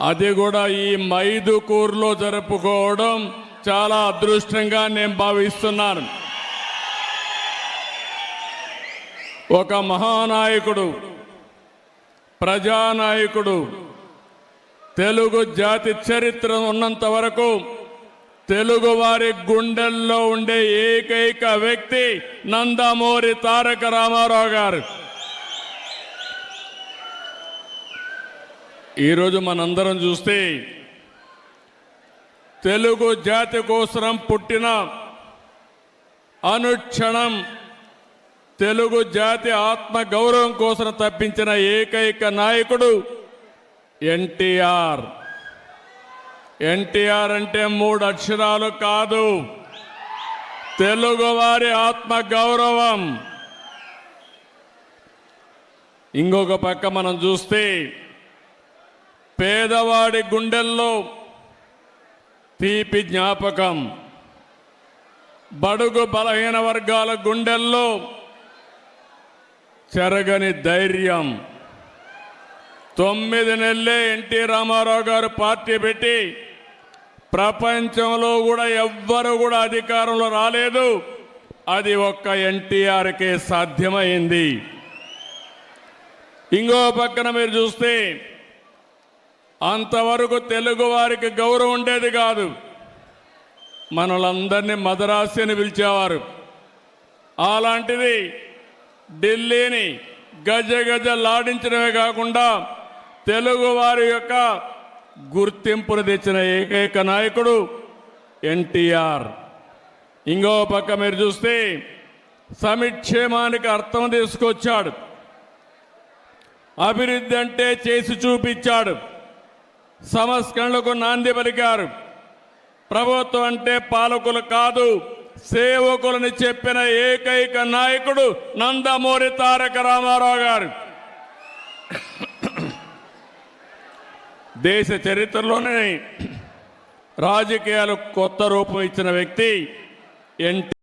అది కూడా ఈ మైదుకూరులో జరుపుకోవడం చాలా అదృష్టంగా నేను భావిస్తున్నాను. ఒక మహానాయకుడు ప్రజానాయకుడు తెలుగు జాతి చరిత్ర ఉన్నంత వరకు తెలుగు వారి గుండెల్లో ఉండే ఏకైక వ్యక్తి నందమూరి తారక రామారావు గారు. ఈరోజు మనందరం చూస్తే తెలుగు జాతి కోసం పుట్టిన అనుక్షణం తెలుగు జాతి ఆత్మ గౌరవం కోసం తప్పించిన ఏకైక నాయకుడు ఎన్టీఆర్. ఎన్టీఆర్ అంటే మూడు అక్షరాలు కాదు. తెలుగువారి ఆత్మ గౌరవం. ఇంకొక పక్క మనం చూస్తే పేదవాడి గుండెల్లో తీపి జ్ఞాపకం. బడుగు బలహీన వర్గాల గుండెల్లో చెరగని ధైర్యం. తొమ్మిది నెలలే ఎన్టీ రామారావు గారు పార్టీ పెట్టి ప్రపంచంలో కూడా ఎవ్వరు కూడా అధికారంలో రాలేదు. అది ఒక్క ఎన్టీఆర్కే సాధ్యమైంది. ఇంకో పక్కన మీరు చూస్తే అంతవరకు తెలుగు వారికి గౌరవం ఉండేది కాదు. మనలందరినీ మదరాసి అని పిలిచేవారు. అలాంటిది ఢిల్లీని గజ గజ లాడించడమే కాకుండా తెలుగు వారి యొక్క గుర్తింపును తెచ్చిన ఏకైక నాయకుడు ఎన్టీఆర్. ఇంకో పక్క మీరు చూస్తే సమిక్షేమానికి అర్థం తీసుకొచ్చాడు. అభివృద్ధి అంటే చేసి చూపించాడు. సంస్కరణలకు నాంది పలికారు. ప్రభుత్వం అంటే పాలకులు కాదు సేవకులని చెప్పిన ఏకైక నాయకుడు నందమూరి తారక రామారావు గారు. దేశ చరిత్రలోనే రాజకీయాలు కొత్త రూపం ఇచ్చిన వ్యక్తి ఎన్టీ